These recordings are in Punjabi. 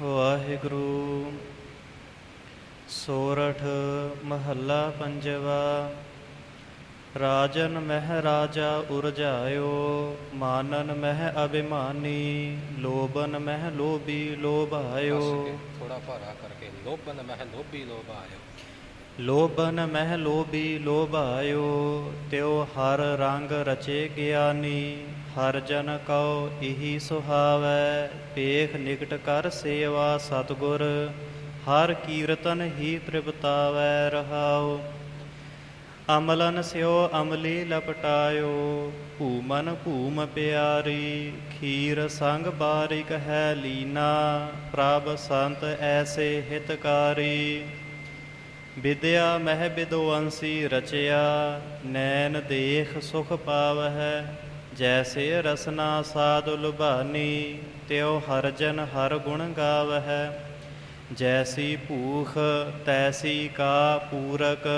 ਵਾਹਿਗੁਰੂ। ਸੋਰਠ ਮਹੱਲਾ ਪੰਜਵਾ ਰਾਜਨ ਮਹਿ ਰਾਜਾ ਉਰਜਾਇਓ ਮਾਨਨ ਮਹਿ ਅਭਿਮਾਨੀ ਲੋਭਨ ਮਹਿ ਲੋਭੀ ਲੋਭਾਇਓ। ਥੋੜਾ ਭਾਰਾ ਕਰਕੇ ਲੋਭਨ ਮਹਿ ਲੋਭੀ ਲੋਭ ਆਇਓ ਲੋਭਨ ਮਹਿ ਲੋਭੀ ਲੋਭਾਇਓ ਤਿਉ ਹਰ ਰੰਗ ਰਚੇ ਗਿਆਨੀ। ਹਰ ਜਨ ਕਉ ਇਹੀ ਸੁਹਾਵੈ ਪੇਖ ਨਿਕਟ ਕਰ ਸੇਵਾ ਸਤਗੁਰ, ਹਰ ਕੀਰਤਨ ਹੀ ਤ੍ਰਿਪਤਾਵੈ ਰਹਾਉ। ਅਮਲਨ ਸਿਓ ਅਮਲੀ ਲਪਟਾਇਓ ਭੂਮਨ ਭੂਮ ਪਿਆਰੀ, ਖੀਰ ਸੰਗ ਬਾਰਿਕ ਹੈ ਲੀਨਾ, ਪ੍ਰਭ ਸੰਤ ਐਸੇ ਹਿਤਕਾਰੀ। ਵਿਦਿਆ ਮਹਿ ਵਿਦਵੰਸੀ ਰਚਿਆ, ਨੈਣ ਦੇਖ ਸੁਖ ਪਾਵਹਿ ਜੈਸੇ ਰਸਨਾ ਸਾਧ ਲੁਭਾਨੀ, ਤਿਉ ਹਰ ਜਨ ਹਰ ਗੁਣ ਗਾਵਹਿ। ਜੈਸੀ ਭੂਖ, ਤੈਸੀ ਕਾ ਪੂਰਕ,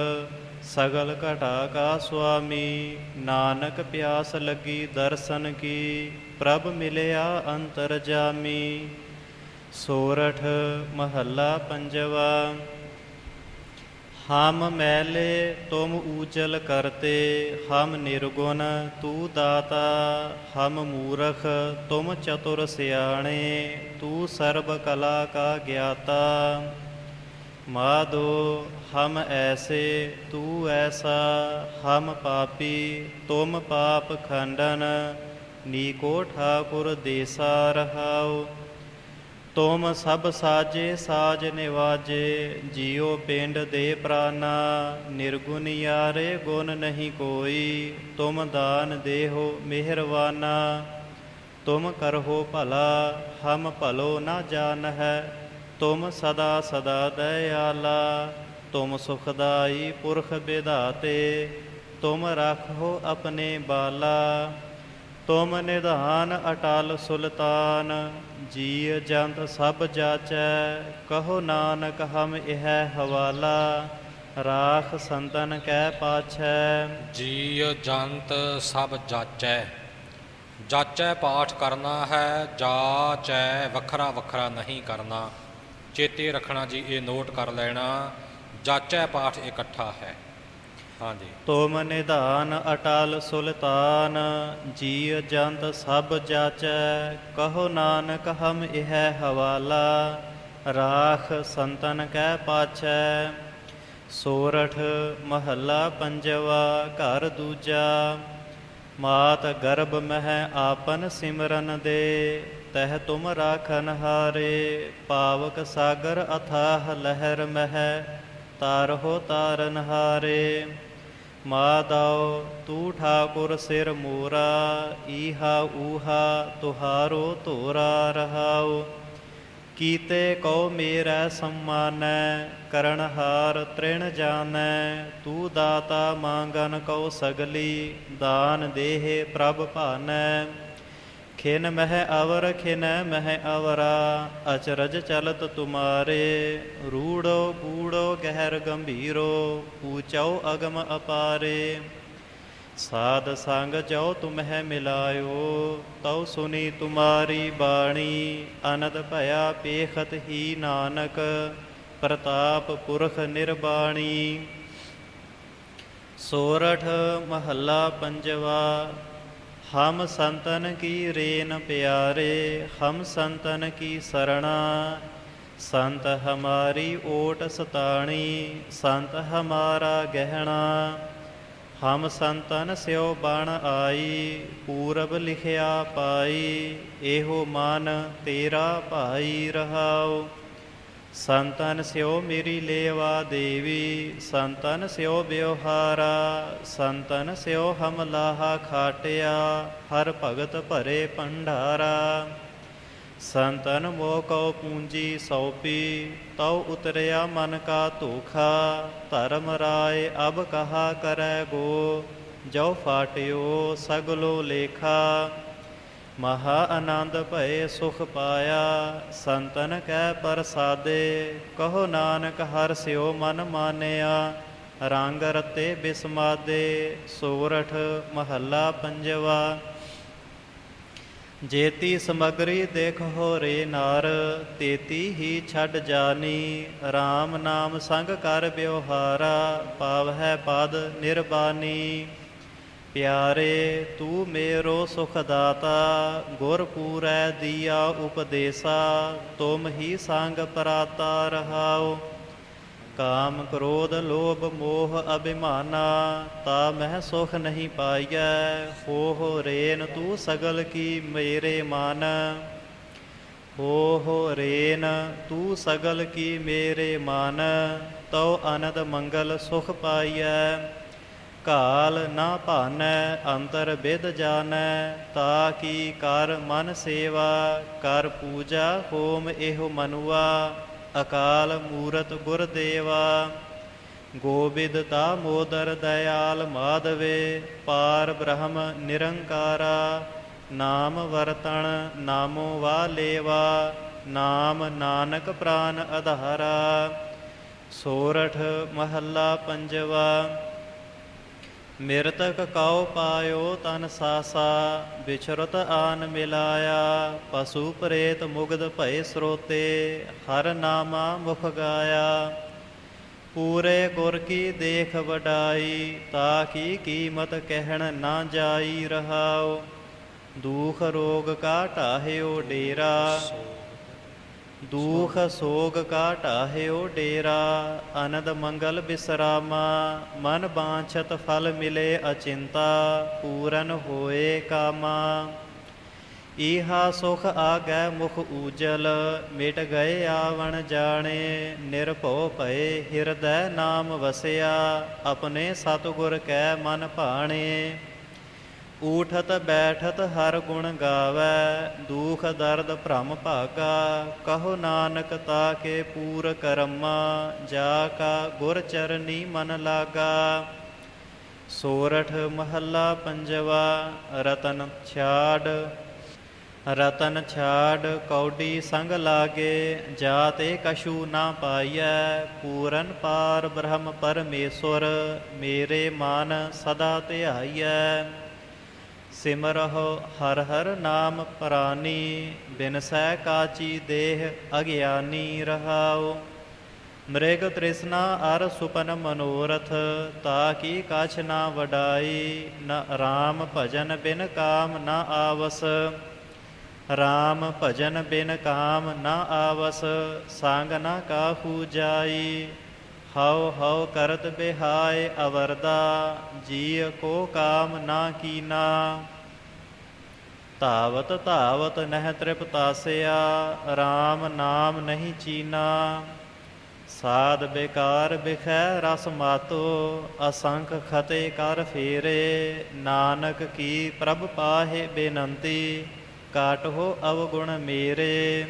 ਸਗਲ ਘਟਾ ਕਾ ਸੁਆਮੀ। ਨਾਨਕ ਪਿਆਸ ਲੱਗੀ ਦਰਸ਼ਨ ਕੀ, ਪ੍ਰਭ ਮਿਲਿਆ ਅੰਤਰ ਜਾਮੀ। ਸੋਰਠ ਮਹੱਲਾ ਪੰਜਵਾ। ਹਮ ਮੈਲੇ ਤੁਮ ਊਜਲ ਕਰਤੇ, ਹਮ ਨਿਰਗੁਣ ਤੂ ਦਾਤਾ, ਹਮ ਮੂਰਖ ਤੁਮ ਚਤੁਰ ਸਿਆਣੇ, ਤੂ ਸਰਬ ਕਲਾ ਕਾ ਗਿਆਤਾ। ਮਾਦੋ ਹਮ ਐਸੇ ਤੂ ਐਸਾ, ਹਮ ਪਾਪੀ ਤੁਮ ਪਾਪ ਖੰਡਨ, ਨੀਕੋ ਠਾਕੁਰ ਦੇਸਾ ਰਹਾਉ। ਤੁਮ ਸਭ ਸਾਜੇ ਸਾਜ ਨਿਵਾਜੇ, ਜਿਉ ਪਿੰਡ ਦੇ ਪ੍ਰਾਨਾ, ਨਿਰਗੁਣ ਯਾਰੇ ਗੁਣ ਨਹੀਂ ਕੋਈ, ਤੁਮ ਦਾਨ ਦੇਹੋ ਮਿਹਰਵਾਨਾ। ਤੁਮ ਕਰਹੋ ਭਲਾ, ਹਮ ਭਲੋ ਨਾ ਜਾਣ ਹੈ ਤੁਮ ਸਦਾ ਸਦਾ ਦਇਆਲਾ। ਤੁਮ ਸੁਖਦਾਈ ਪੁਰਖ ਵਿਧਾਤੇ ਤੁਮ ਰੱਖੋ ਆਪਣੇ ਬਾਲਾ। ਤੁਮ ਨਿਧਾਨ ਅਟਲ ਸੁਲਤਾਨ ਜੀ ਜੰਤ ਸਭ ਜਾਚੈ, ਕਹੋ ਨਾਨਕ ਹਮ ਇਹ ਹਵਾਲਾ, ਰਾਖ ਸੰਤਨ ਕੈ ਪਾਛੈ। ਜੀ ਜੰਤ ਸਭ ਜਾਚੈ ਜਾਚੈ ਪਾਠ ਕਰਨਾ ਹੈ, ਜਾਚੈ ਵੱਖਰਾ ਵੱਖਰਾ ਨਹੀਂ ਕਰਨਾ। ਚੇਤੇ ਰੱਖਣਾ ਜੀ, ਇਹ ਨੋਟ ਕਰ ਲੈਣਾ, ਜਾਚੈ ਪਾਠ ਇਕੱਠਾ ਹੈ। ਹਾਂਜੀ। ਤੁਮ ਨਿਧਾਨ ਅਟਲ ਸੁਲਤਾਨ ਜੀ ਜੰਤ ਸਭ ਜਾਚੈ, ਕਹੋ ਨਾਨਕ ਹਮ ਇਹ ਹਵਾਲਾ, ਰਾਖ ਸੰਤਨ ਕੈ ਪਾਛੈ। ਸੋਰਠ ਮਹੱਲਾ ਪੰਜਵਾ, ਘਰ ਦੂਜਾ, ਮਾਤ ਗਰਭ ਮਹਿ ਆਪਨ ਸਿਮਰਨ ਦੇ, ਤਹ ਤੁਮ ਰਾਖਨ ਹਾਰੇ, ਪਾਵਕ ਸਾਗਰ ਅਥਾਹ ਲਹਿਰ ਮਹਿ, ਤਾਰਹੁ ਤਾਰਨ ਹਾਰੇ। ਮਾਦਉ ਤੂ ਠਾਕੁਰ ਸਿਰ ਮੋਰਾ, ਈਹਾ ਊਹਾ, ਤੁਹਾਰੋ ਧੋਰਾ ਰਹਾਉ। ਕੀਤੇ ਕਉ ਮੇਰਾ ਸੰਮਾਨੈ ਕਰਨਹਾਰ ਤ੍ਰਿਣ ਜਾਣੈ ਤੂ ਦਾਤਾ ਮੰਗਨ ਕਉ ਸਗਲੀ, ਦਾਨ ਦੇਹ ਪ੍ਰਭ ਭਾਨੈ। ਖਿਨ ਮਹਿ ਅਵਰ ਖਿਨ ਮਹਿ ਅਵਰਾ, ਅਚਰਜ ਚਲਤ ਤੁਮਾਰੇ। ਰੂੜੋ ਕੂੜੋ ਗਹਿਰ ਗੰਭੀਰੋ, ਊਚਉ ਅਗਮ ਅਪਾਰੇ। ਸਾਧ ਸੰਗ ਜੋ ਤੁਮਹਿ ਮਿਲਾਇਓ, ਤਉ ਸੁਨੀ ਤੁਮਾਰੀ ਬਾਣੀ। ਅਨੰਦ ਭਇਆ ਪੇਖਤ ਹੀ ਨਾਨਕ, ਪ੍ਰਤਾਪ ਪੁਰਖ ਨਿਰਬਾਣੀ। ਸੋਰਠ ਮਹੱਲਾ ਪੰਜਵਾ ਹਮ ਸੰਤਨ ਕੀ ਰੇਨ ਪਿਆਰੇ, ਹਮ ਸੰਤਨ ਕੀ ਸਰਣਾ। ਸੰਤ ਹਮਾਰੀ ਓਟ ਸਤਾਣੀ, ਸੰਤ ਹਮਾਰਾ ਗਹਿਣਾ। ਹਮ ਸੰਤਨ ਸਿਓ ਬਣ ਆਈ, ਪੂਰਬ ਲਿਖਿਆ ਪਾਈ, ਇਹੋ ਮਨ ਤੇਰਾ ਭਾਈ ਰਹਾਓ ਸੰਤਨ ਸਿਓ ਮੇਰੀ ਲੇਵਾ ਦੇਵੀ, ਸੰਤਨ ਸਿਓ ਬਿਵਹਾਰਾ ਸੰਤਨ ਸਿਓ ਹਮ ਲਾਹਾ ਖਾਟਿਆ, ਹਰ ਭਗਤ ਭਰੇ ਭੰਡਾਰਾ। ਸੰਤਨ ਮੋਹ ਕਉ ਪੂੰਜੀ ਸੌਪੀ, ਤਉ ਉਤਰਿਆ ਮਨ ਕਾ ਧੋਖਾ, ਧਰਮ ਰਾਏ ਅਬ ਕਹਾ ਕਰੈ ਗੋ ਜੋ ਫਾਟਿਓ ਸਗਲੋ ਲੇਖਾ। ਮਹਾ ਆਨੰਦ ਭਏ ਸੁਖ ਪਾਇਆ, ਸੰਤਨ ਕੈ ਪ੍ਰਸਾਦੇ ਕਹੋ ਨਾਨਕ ਹਰ ਸਿਓ ਮਨ ਮਾਨਿਆ, ਰੰਗ ਰਤੇ ਬਿਸਮਾਦੇ, ਸੋਰਠ ਮਹੱਲਾ ਪੰਜਵਾ। ਜੇਤੀ ਸਮਗਰੀ ਦੇਖ ਹੋ ਰੇ ਨਾਰ, ਤੇਤੀ ਹੀ ਛੱਡ ਜਾਨੀ RAM ਨਾਮ ਸੰਗ ਕਰ ਬਿਵਹਾਰਾ ਪਾਵਹਿ ਪਦ ਨਿਰਬਾਨੀ। ਪਿਆਰੇ, ਤੂੰ ਮੇਰੋ ਸੁਖ ਦਾਤਾ ਗੁਰ ਪੂਰੈ ਦੀਆ ਉਪਦੇਸਾ, ਤੁਮ ਹੀ ਸੰਗ ਪਰਾਤਾ ਰਹਾਓ। ਕਾਮ ਕ੍ਰੋਧ, ਲੋਭ, ਮੋਹ, ਅਭਿਮਾਨਾ, ਤਾ ਮਹਿ ਸੁਖ ਨਹੀਂ ਪਾਈਐ ਹੋ ਹੋ ਰੇਨ ਤੂੰ ਸਗਲ ਕੀ ਮੇਰੇ ਮਨ। ਹੋ ਹੋ ਰੇਨ ਤੂੰ ਸਗਲ ਕੀ ਮੇਰੇ ਮਨ, ਤਉ ਅਨੰਦ ਮੰਗਲ ਸੁਖ ਪਾਈਐ। ਕਾਲ ਨਾ ਭਾਨੈ, ਅੰਤਰ ਬਿਦ ਜਾਣੈ ਤਾ ਕੀ ਕਰ ਮਨ ਸੇਵਾ, ਕਰ ਪੂਜਾ ਹੋਮ ਇਹੋ ਮਨੁਆ, ਅਕਾਲ ਮੂਰਤ ਗੁਰ ਦੇਵਾ। ਗੋਬਿੰਦ ਤਾ ਮੋਦਰ ਦਇਆਲ ਮਾਧਵੇ, ਪਾਰ ਬ੍ਰਹਮ ਨਿਰੰਕਾਰਾ, ਨਾਮ ਵਰਤਣ ਨਾਮੋ ਵਾ ਨਾਮ ਨਾਨਕ ਪ੍ਰਾਨ ਆਧਾਰਾ ਸੋਰਠ ਮਹੱਲਾ ਪੰਜਵਾ। ਮਿਰਤਕ ਕਉ ਪਾਇਓ ਤਨ ਸਾਸਾ ਵਿਚਰਤ ਆਨ ਮਿਲਾਇਆ, ਪਸ਼ੂ ਪ੍ਰੇਤ ਮੁਗਧ ਭਏ ਸਰੋਤੇ, ਹਰ ਨਾਮਾ ਮੁਖ ਗਾਇਆ। ਪੂਰੇ ਗੁਰ ਕੀ ਦੇਖ ਵਡਾਈ, ਤਾ ਕੀ ਕੀਮਤ ਕਹਿਣ ਨਾ ਜਾਈ ਰਹਾਓ ਦੁਖ ਰੋਗ ਕਾ ਢਾਹਿਓ ਡੇਰਾ। ਦੂਖ ਸੋਗ ਕਾ ਢਾਹਿਓ ਡੇਰਾ, ਅਨੰਦ ਮੰਗਲ ਬਿਸਰਾਮਾ, ਮਨ ਬਾਂਛਤ ਫਲ ਮਿਲੇ ਅਚਿੰਤਾ, ਪੂਰਨ ਹੋਏ ਕਾਮਾ। ਈਹਾ ਸੁਖ ਆਗੈ ਮੁਖ ਊਜਲ, ਮਿਟ ਗਏ ਆਵਣ ਜਾਣੇ, ਨਿਰਭਉ ਭਏ ਹਿਰਦੈ ਨਾਮ ਵਸਿਆ, ਆਪਣੇ ਸਤਿਗੁਰ ਕੈ ਮਨ ਭਾਣੇ। ਊਠਤ ਬੈਠਤ ਹਰ ਗੁਣ ਗਾਵੈ, ਦੁਖ ਦਰਦ ਭ੍ਰਮ ਭਾਗਾ, ਕਹੋ ਨਾਨਕ ਤਾ ਕੇ ਪੂਰ ਕਰਮਾ, ਜਾ ਕਾ ਗੁਰ ਚਰਨੀ ਮਨ ਲਾਗਾ। ਸੋਰਠ ਮਹੱਲਾ ਪੰਜਵਾ, ਰਤਨ ਛਾੜ। ਰਤਨ ਛਾੜ ਕੌਡੀ ਸੰਗ ਲਾਗੇ ਜਾ ਤੇ ਕਛੂ ਨਾ ਪਾਈਐ, ਪੂਰਨ ਪਾਰ ਬ੍ਰਹਮ ਪਰਮੇਸ਼ਵਰ ਮੇਰੇ ਮਨ ਸਦਾ ਧਿਆਈਐ। ਸਿਮਰਹੁ ਹਰ ਹਰ ਨਾਮ ਪ੍ਰਾਨੀ ਬਿਨਸੈ ਕਾਚੀ ਦੇਹ ਅਗਿਆਨੀ ਰਹਾਉ। ਮ੍ਰਿਗ ਤ੍ਰਿਸ਼ਨਾ ਅਰ ਸੁਪਨ ਮਨੋਰਥ, ਤਾ ਕੀ ਕਛ ਨਾ ਵਡਾਈ, ਨ ਰਾਮ ਭਜਨ ਬਿਨ ਕਾਮ ਨ ਆਵਸ। ਰਾਮ ਭਜਨ ਬਿਨ ਕਾਮ ਨ ਆਵਸ, ਸੰਗ ਨ ਕਾਹੂ ਜਾਈ। ਹਉ ਹਉ ਕਰਤ ਬਿਹਾਇ ਅਵਰਦਾ, ਜੀਅ ਕੋ ਕਾਮ ਨਾ ਕੀਨਾ। ਧਾਵਤ ਧਾਵਤ ਨਹਿ ਤ੍ਰਿਪਤਾਸਿਆ RAM ਨਾਮ ਨਹੀਂ ਚੀਨਾ। ਸਾਧ ਬੇਕਾਰ ਬਿਖੈ ਰਸ ਮਾਤੋ, ਅਸੰਖ ਖਤੇ ਕਰ ਫੇਰੇ। ਨਾਨਕ ਕੀ ਪ੍ਰਭ ਪਾਹੇ ਬੇਨੰਤੀ, ਕਾਟੋ ਅਵਗੁਣ ਮੇਰੇ।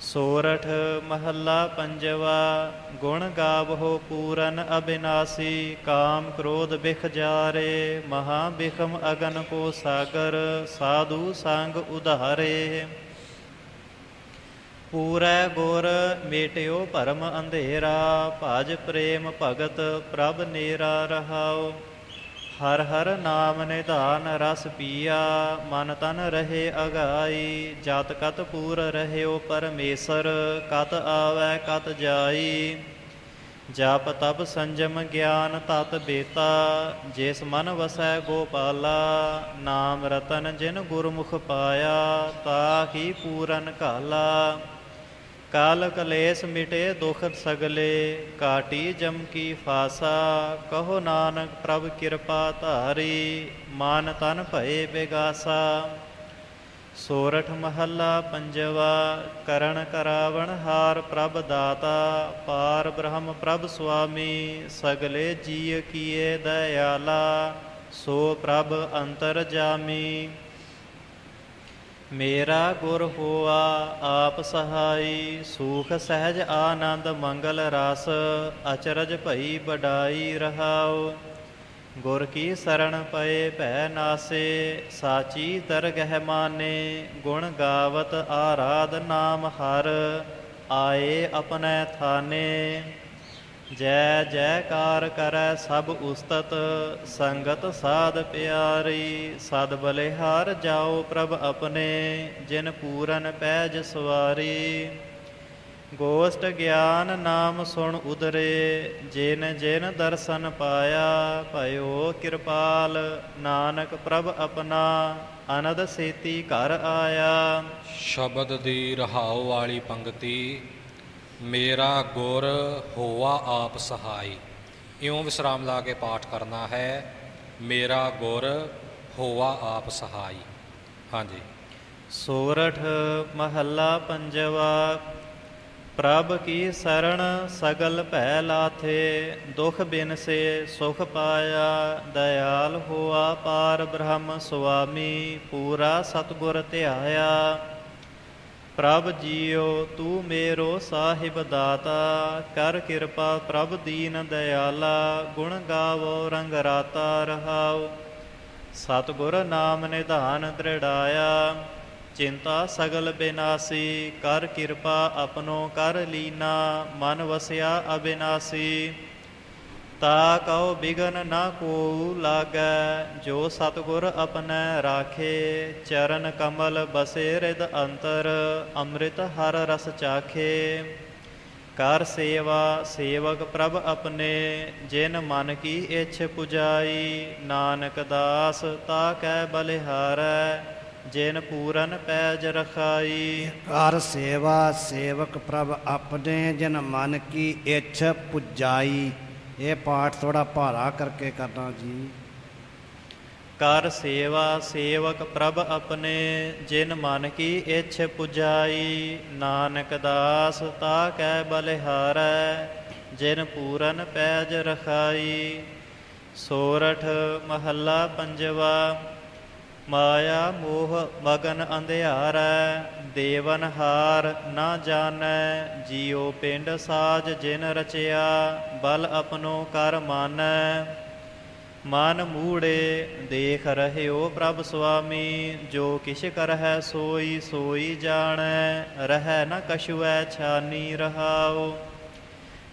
ਸੋਰਠ ਮਹੱਲਾ ਪੰਜਵਾ, ਗੁਣ ਗਾਵਹੁ ਪੂਰਨ ਅਬਿਨਾਸੀ, ਕਾਮ ਕ੍ਰੋਧ ਬਿਖ ਜਾਰੇ, ਮਹਾ ਬਿਖਮ ਅਗਨ ਕੋ ਸਾਗਰ, ਸਾਧੂ ਸੰਗ ਉਧਾਰੇ। ਪੂਰੈ ਗੁਰ ਮੇਟਿਓ ਭਰਮ ਅੰਧੇਰਾ, ਭਜ ਪ੍ਰੇਮ ਭਗਤ ਪ੍ਰਭ ਨੇਰਾ ਰਹਾਉ। ਹਰ ਹਰ ਨਾਮ ਨਿਧਾਨ ਰਸ ਪੀਆ, ਮਨ ਤਨ ਰਹੇ ਅਗਾਈ, ਜਤ ਕਤ ਪੂਰ ਰਹਿਓ ਪਰਮੇਸ਼ਰ, ਕਤ ਆਵੈ ਕਤ ਜਾਈ। ਜਪ ਤਪ ਸੰਜਮ ਗਿਆਨ ਤਤ ਬੇਤਾ, ਜਿਸ ਮਨ ਵਸੈ ਗੋਪਾਲਾ, ਨਾਮ ਰਤਨ ਜਿਨ ਗੁਰਮੁਖ ਪਾਇਆ, ਤਾ ਹੀ ਪੂਰਨ ਕਾਲਾ। ਕਾਲ ਕਲੇਸ਼ ਮਿਟੇ ਦੁਖ ਸਗਲੇ, ਕਾਟੀ ਜਮ ਕੀ ਫਾਸਾ, ਕਹੋ ਨਾਨਕ ਪ੍ਰਭ ਕਿਰਪਾ ਧਾਰੀ, ਮਾਨ ਤਨ ਭਏ ਬਿਗਾਸਾ। ਸੋਰਠ ਮਹੱਲਾ ਪੰਜਵਾ, ਕਰਨ ਕਰਾਵਣ ਹਾਰ ਪ੍ਰਭ ਦਾਤਾ, ਪਾਰ ਬ੍ਰਹਮ ਪ੍ਰਭ ਸੁਆਮੀ, ਸਗਲੇ ਜੀਅ ਕੀਏ ਦਇਆਲਾ, ਸੋ ਪ੍ਰਭ ਅੰਤਰ ਜਾਮੀ। ਮੇਰਾ ਗੁਰ ਹੋਆ, ਆਪ ਸਹਾਈ, ਸੂਖ ਸਹਿਜ ਆਨੰਦ ਮੰਗਲ ਰਸ, ਅਚਰਜ ਭਈ ਬਡਾਈ ਰਹਾਉ। ਗੁਰ ਕੀ ਸਰਣ ਪਏ ਭੈ ਨਾਸੇ, ਸਾਚੀ ਦਰਗਹਿ ਮਾਨੇ, ਗੁਣ ਗਾਵਤ ਆਰਾਧ ਨਾਮ ਹਰ, ਆਏ ਆਪਣੈ ਥਾਨੇ। ਜੈ ਜੈਕਾਰ ਕਰੈ ਸਭ ਉਸਤਤ, ਸੰਗਤ ਸਾਧ ਪਿਆਰੀ, ਸਦ ਬਲਿਹਾਰ ਜਾਓ ਪ੍ਰਭ ਆਪਣੇ, ਜਿਨ ਪੂਰਨ ਪੈਜ ਸਵਾਰੀ। ਗੋਸ਼ਟ ਗਿਆਨ ਨਾਮ ਸੁਣ ਉਦਰੇ, ਜਿਨ ਜਿਨ ਦਰਸ਼ਨ ਪਾਇਆ, ਭਇਓ ਕਿਰਪਾਲ, ਨਾਨਕ ਪ੍ਰਭ ਆਪਣਾ, ਅਨੰਦ ਸੇਤੀ ਘਰ ਆਇਆ। ਸ਼ਬਦ ਦੀ ਰਹਾਉ ਵਾਲੀ ਪੰਕਤੀ ਮੇਰਾ ਗੁਰ ਹੋਆ ਆਪ ਸਹਾਈ। ਇਉਂ ਵਿਸਰਾਮ ਲਾ ਕੇ ਪਾਠ ਕਰਨਾ ਹੈ, ਮੇਰਾ ਗੁਰ ਹੋਆ ਆਪ ਸਹਾਈ। ਹਾਂਜੀ। ਸੋਰਠ ਮਹੱਲਾ ਪੰਜਵਾ, ਪ੍ਰਭ ਕੀ ਸਰਣ ਸਗਲ ਭੈ ਲਾਥੇ, ਦੁਖ ਬਿਨ ਸੇ ਸੁਖ ਪਾਇਆ, ਦਇਆਲ ਹੋਆ ਪਾਰ ਬ੍ਰਹਮ ਸੁਆਮੀ, ਪੂਰਾ ਸਤਗੁਰ ਧਿਆਇਆ। ਪ੍ਰਭ ਜੀਓ, ਤੂੰ ਮੇਰੋ ਸਾਹਿਬ ਦਾਤਾ। ਕਰ ਕਿਰਪਾ ਪ੍ਰਭ ਦੀਨ ਦਇਆਲਾ, ਗੁਣ ਗਾਵੋ, ਰੰਗ ਰਾਤਾ ਰਹਾਉ। ਸਤਿਗੁਰ ਨਾਮ ਨਿਧਾਨ ਦ੍ਰਿੜਾਇਆ, ਚਿੰਤਾ ਸਗਲ ਬਿਨਾਸੀ। ਕਰ ਕਿਰਪਾ ਆਪਣੋ ਕਰ ਲੀਨਾ, ਮਨ ਵਸਿਆ ਅਬਿਨਾਸੀ। ਤਾ ਕਉ ਬਿਗਨ ਨਾ ਕੋ ਲਾਗੈ, ਜੋ ਸਤਿਗੁਰ ਆਪਣੈ ਰਾਖੇ, ਚਰਨ ਕਮਲ ਬਸੇ ਰਿਦ ਅੰਤਰ, ਅੰਮ੍ਰਿਤ ਹਰ ਰਸ ਚਾਖੇ। ਕਰ ਸੇਵਾ, ਸੇਵਕ ਪ੍ਰਭ ਆਪਣੇ, ਜਿਨ ਮਨ ਕੀ ਇਛ ਪੁਜਾਈ, ਨਾਨਕ ਦਾਸ ਤਾ ਕੈ ਬਲਿਹਾਰੈ, ਜਿਨ ਪੂਰਨ ਪੈਜ ਰਖਾਈ। ਕਰ ਸੇਵਾ, ਸੇਵਕ ਪ੍ਰਭ ਆਪਣੇ, ਜਿਨ ਮਨ ਕੀ ਇੱਛ ਪੁਜਾਈ। ਇਹ ਪਾਠ ਥੋੜਾ ਭਾਰਾ ਕਰਕੇ ਕਰਨਾ ਜੀ। ਕਰ ਸੇਵਾ ਸੇਵਕ ਪ੍ਰਭ ਆਪਣੇ, ਜਿਨ ਮਨ ਕੀ ਇੱਛ ਪੁਜਾਈ, ਨਾਨਕ ਦਾਸ ਤਾ ਕੈ ਬਲਿਹਾਰੈ, ਜਿਨ ਪੂਰਨ ਪੈਜ ਰਖਾਈ। ਸੋਰਠ ਮਹੱਲਾ ਪੰਜਵਾ ਮਾਇਆ ਮੋਹ ਮਗਨ ਅੰਧਿਆਰੈ, ਦੇਵਨ ਹਾਰ ਨਾ ਜਾਣੈ, ਜੀਉ ਪਿੰਡ ਸਾਜ ਜਿਨ ਰਚਿਆ, ਬਲ ਆਪਣੋ ਕਰ ਮਾਨੈ। ਮਨ ਮੂੜੇ ਦੇਖ ਰਹਿਓ ਪ੍ਰਭ ਸੁਆਮੀ, ਜੋ ਕਿਛ ਕਰਹਿ ਸੋਈ ਸੋਈ ਜਾਣੈ, ਰਹਿ ਨ ਕਛੁਐ ਛਾਨੀ ਰਹਾਓ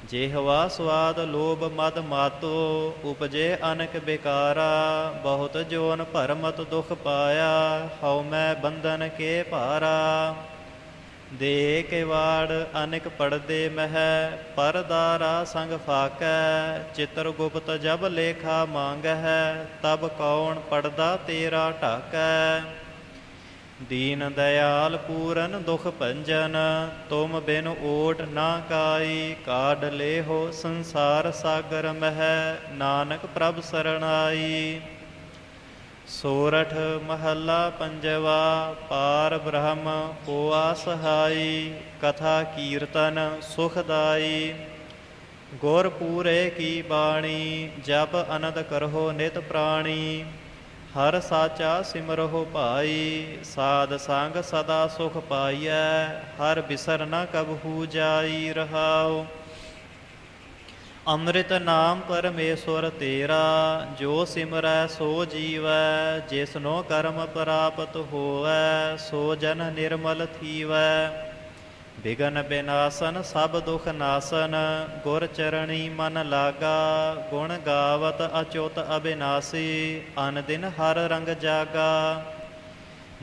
ਜਿਹਵਾ ਸਵਾਦ ਲੋਭ ਮਦ ਮਾਤੋ, ਉਪਜੇ ਅਨਕ ਬਿਕਾਰਾ, ਬਹੁਤ ਜੋਨ ਭਰਮਤ ਦੁਖ ਪਾਇਆ, ਹਉ ਮੈਂ ਬੰਧਨ ਕੇ ਭਾਰਾ। ਦੇ ਕੇ ਵਾੜ ਅਨੇਕ ਪੜਦੇ ਮਹਿ, ਪਰਦਾਰਾ ਸੰਗ ਫਾਕੈ, ਚਿਤਰ ਗੁਪਤ ਜਬ ਲੇਖਾ ਮੰਗਹਿ, ਤਬ ਕੌਣ ਪੜਦਾ ਤੇਰਾ ਢਾਕੈ। ਦੀਨ ਦਇਆਲ ਪੂਰਨ ਦੁਖ ਭੰਜਨ, ਤੁਮ ਬਿਨ ਓਟ ਨਾ ਕਾਈ, ਕਾਢ ਲੇਹੋ ਸੰਸਾਰ ਸਾਗਰ ਮਹਿ, ਨਾਨਕ ਪ੍ਰਭ ਸਰਣਾਈ ਸੋਰਠ ਮਹੱਲਾ ਪੰਜਵਾ, ਪਾਰ ਬ੍ਰਹਮ ਹੋਆ ਸਹਾਈ, ਕਥਾ ਕੀਰਤਨ ਸੁਖਦਾਈ ਗੁਰ ਪੂਰੇ ਕੀ ਬਾਣੀ, ਜਪ ਅਨੰਦ ਕਰਹੁ ਨਿਤ ਪ੍ਰਾਣੀ। ਹਰ ਸਾਚਾ ਸਿਮਰਹੁ ਭਾਈ, ਸਾਧ ਸੰਗ ਸਦਾ ਸੁਖ ਪਾਈਐ, ਹਰ ਬਿਸਰ ਨ ਕਬਹੂ ਜਾਈ ਰਹਾਉ। ਅੰਮ੍ਰਿਤ ਨਾਮ ਪਰਮੇਸ਼ਵਰ ਤੇਰਾ, ਜੋ ਸਿਮਰੈ ਸੋ ਜੀਵੈ, ਜਿਸਨੋ ਕਰਮ ਪ੍ਰਾਪਤ ਹੋਵੈ ਸੋ ਜਨ ਨਿਰਮਲ ਥੀਵੈ। ਬਿਗਨ ਬਿਨਾਸਨ, ਸਭ ਦੁਖ ਨਾਸਨ, ਗੁਰ ਚਰਣੀ ਮਨ ਲਾਗਾ, ਗੁਣ ਗਾਵਤ ਅਚੁੱਤ ਅਬਿਨਾਸੀ, ਅਨ ਦਿਨ ਹਰ ਰੰਗ ਜਾਗਾ।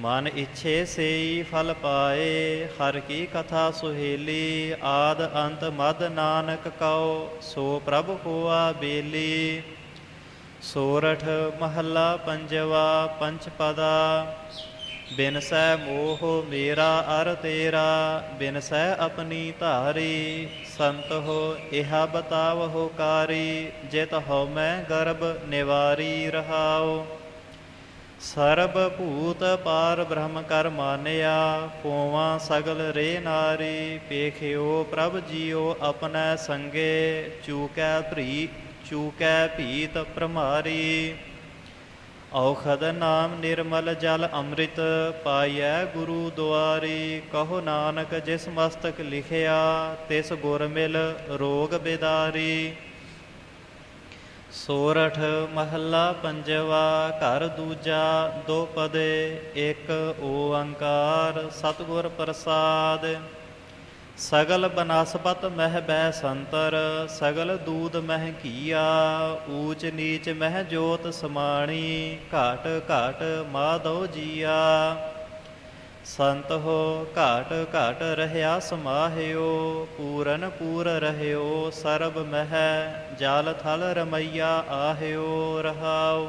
ਮਨ ਇਛੇ ਸੇਈ ਫਲ ਪਾਏ, ਹਰ ਕੀ ਕਥਾ ਸੁਹੇਲੀ, ਆਦ ਅੰਤ ਮਦ ਨਾਨਕ ਕਉ, ਸੋ ਪ੍ਰਭ ਹੋਆ ਬੇਲੀ। ਸੋਰਠ ਮਹੱਲਾ ਪੰਜਵਾ ਪੰਚ ਪਦਾ ਬਿਨ ਬਿਨਸੈ ਮੋਹ ਮੇਰਾ ਅਰ ਤੇਰਾ, ਬਿਨਸੈ ਆਪਣੀ ਧਾਰੀ, ਸੰਤ ਹੋ ਇਹਾ ਬਤਾਵਹੁ ਕਾਰੀ, ਜਿਤ ਹਉ ਮੈਂ ਗਰਭ ਨਿਵਾਰੀ ਰਹਾਉ। ਸਰਬ ਭੂਤ ਪਾਰ ਬ੍ਰਹਮ ਕਰ ਮਾਨਿਆ, ਪੋਵਾ ਸਗਲ ਰੇ ਨਾਰੀ, ਪੇਖਿਓ ਪ੍ਰਭ ਜੀਓ ਆਪਣੈ ਸੰਗੇ, ਚੂਕੈ ਭਰੀ, ਚੂਕੈ ਭੀਤ ਪ੍ਰਮਾਰੀ। ਔਖਦ ਨਾਮ ਨਿਰਮਲ ਜਲ ਅੰਮ੍ਰਿਤ ਪਾਈਐ ਗੁਰੂ ਦੁਆਰੀ, ਕਹੋ ਨਾਨਕ ਜਿਸ ਮਸਤਕ ਲਿਖਿਆ, ਤਿਸ ਗੁਰ ਮਿਲ ਰੋਗ ਬਿਦਾਰੀ। ਸੋਰਠ ਮਹੱਲਾ ਪੰਜਵਾ, ਘਰ ਦੂਜਾ ਦੋ ਪਦੇ, ਇੱਕ ਓੰਕਾਰ ਸਤਿਗੁਰ ਪ੍ਰਸਾਦ। ਸਗਲ ਬਨਸਪਤ ਮਹਿ ਬੈ ਸੰਤਰ, ਸਗਲ ਦੂਧ ਮਹਿ ਕੀਆ ਊਚ ਨੀਚ ਮਹਿ ਜੋਤ ਸਮਾਣੀ, ਘਾਟ ਘਾਟ ਮਾਧੋ ਜੀਆ। ਸੰਤ ਹੋ, ਘਾਟ ਘਾਟ ਰਹਿਆ ਸਮਾਹਿਓ, ਪੂਰਨ ਪੂਰ ਰਹਿਓ, ਸਰਬ ਮਹਿ, ਜਲ ਥਲ ਰਮਈਆ ਆਹਿਓ, ਰਹਾਓ।